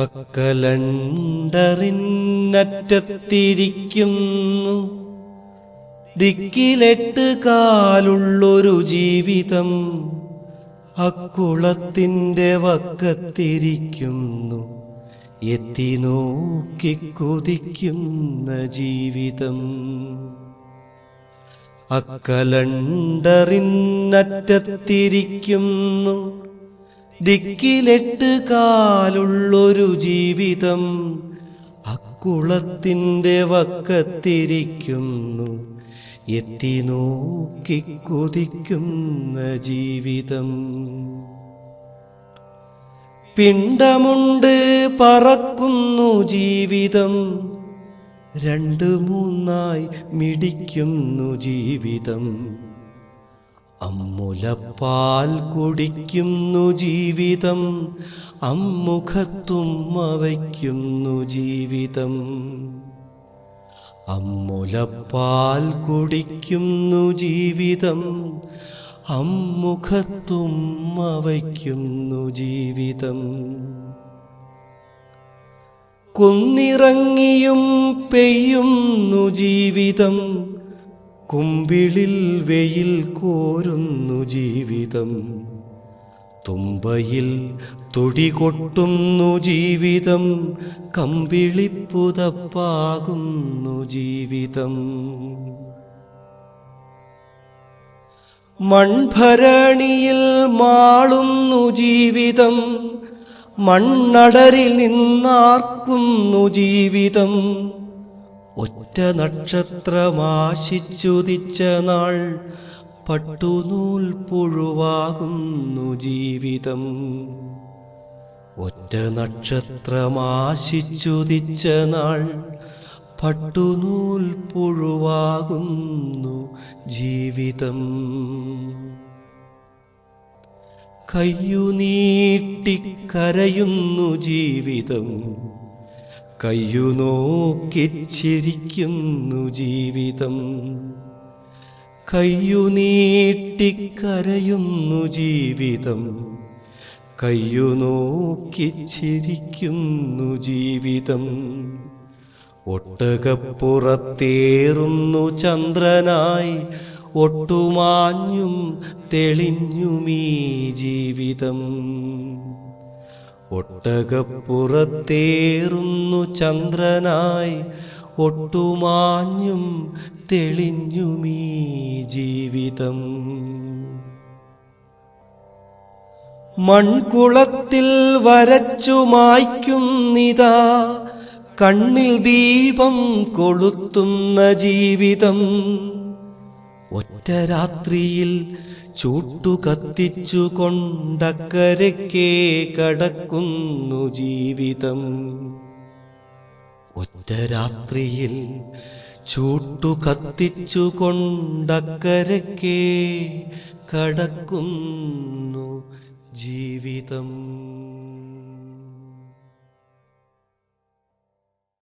അക്കലണ്ടറിനറ്റത്തിരിക്കുന്നു ദിക്കിലെട്ട് കാലുള്ളൊരു ജീവിതം അക്കുളത്തിന്റെ വക്കത്തിരിക്കുന്നു. എത്തി നോക്കി കുതിക്കുന്ന ജീവിതം അക്കലണ്ടറിനറ്റത്തിരിക്കുന്നു. ദിക്കിലെട്ട് കാലുള്ളൊരു ജീവിതം അക്കുളത്തിന്റെ വക്കത്തിരിക്കുന്നു. എത്തി നോക്കി കുതിക്കുന്ന ജീവിതം. പിണ്ടമുണ്ട് പറക്കുന്നു ജീവിതം. രണ്ട് മൂന്നായി മിടിക്കുന്നു ജീവിതം. അമ്മുലപ്പാൽ കുടിക്കുന്നു ജീവിതം അമ്മുഖത്തും അവയ്ക്കുന്നു ജീവിതം. അമ്മുലപ്പാൽ കുടിക്കുന്നു ജീവിതം അമ്മുഖത്തും അവയ്ക്കുന്നു ജീവിതം. കുന്നിറങ്ങിയും പെയ്യുന്നു ജീവിതം കുമ്പിളിൽ വെയിൽ കോരുന്നു ജീവിതം. തുമ്പയിൽ തുടികൊട്ടുന്നു ജീവിതം. കമ്പിളിപ്പുതപ്പാകുന്നു ജീവിതം. മൺഭരണിയിൽ മാളുന്നു ജീവിതം. മണ്ണടരിൽ നിന്നാർക്കുന്നു ജീവിതം. ഒറ്റ നക്ഷത്രമാശിച്ചുദിച്ച നാൾ പട്ടുനൂൽ പുഴുവാകുന്നു ജീവിതം. ഒറ്റ നക്ഷത്രമാശിച്ചുദിച്ച നാൾ പട്ടുനൂൽ പുഴുവാകുന്നു ജീവിതം. കയ്യുനീട്ടിക്കരയുന്നു ജീവിതം. കയ്യു നോക്കിച്ചിരിക്കുന്നു ജീവിതം. കയ്യു നീട്ടിക്കരയുന്നു ജീവിതം. കയ്യു നോക്കിച്ചിരിക്കുന്നു ജീവിതം. ഒട്ടകപ്പുറത്തേറുന്നു ചന്ദ്രനായി ഒട്ടുമാഞ്ഞും തെളിഞ്ഞുമീ ജീവിതം. ഒട്ടകപ്പുറത്തേറുന്നു ചന്ദ്രനായി. ഒട്ടുമാഞ്ഞും തെളിഞ്ഞുമീ ജീവിതം. മൺകുളത്തിൽ വരച്ചു മായ്ക്കുന്നിതാ. കണ്ണിൽ ദീപം കൊളുത്തുന്ന ജീവിതം. ഒറ്റ രാത്രിയിൽ ചൂട്ടു കത്തിച്ചു കൊണ്ടക്കരയ്ക്കേ കടക്കുന്നു ജീവിതം. ഒറ്റ രാത്രിയിൽ ചൂട്ടു കത്തിച്ചു കൊണ്ടക്കരയ്ക്കേ കടക്കുന്നു ജീവിതം.